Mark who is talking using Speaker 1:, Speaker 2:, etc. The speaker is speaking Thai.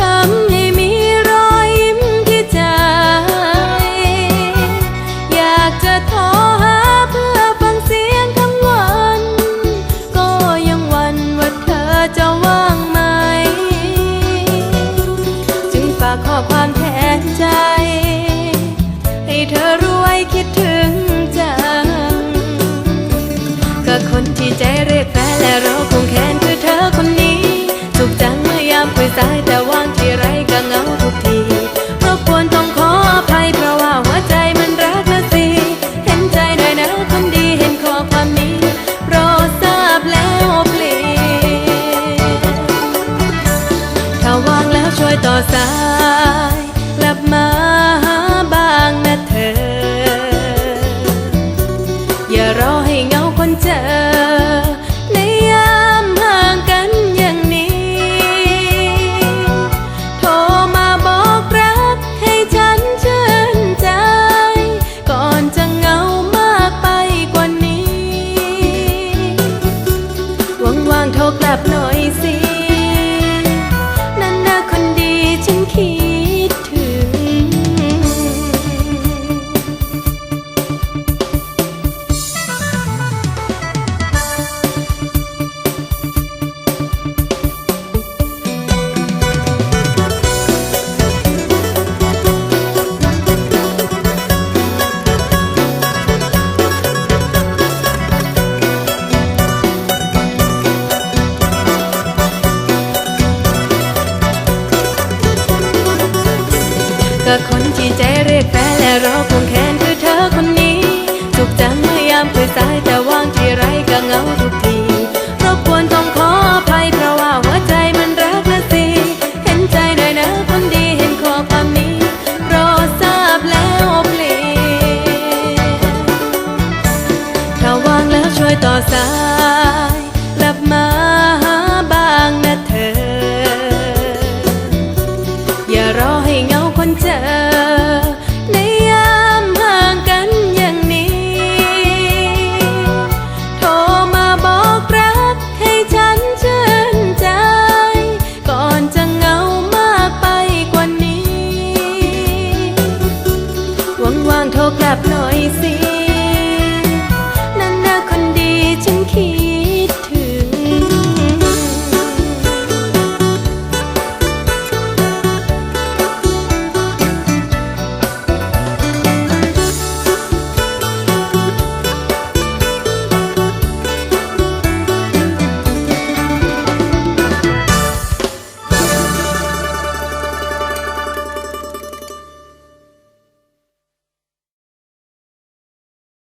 Speaker 1: ทำให้มีรอยยิ้มที่ใจ อยากจะโทรหาเพื่อฟังเสียงทั้วัน ก็ยังหวันว่าเธอจะว่างไหม จึงฝากข้อความแทนใจ ให้เธอรวยคิดถึงจังก็คนที่ใจ one กับคนที่ใจเรียกแฟนและเราคงางโทรกลับหน่อยสิ นั่นนะคนดีฉันคิด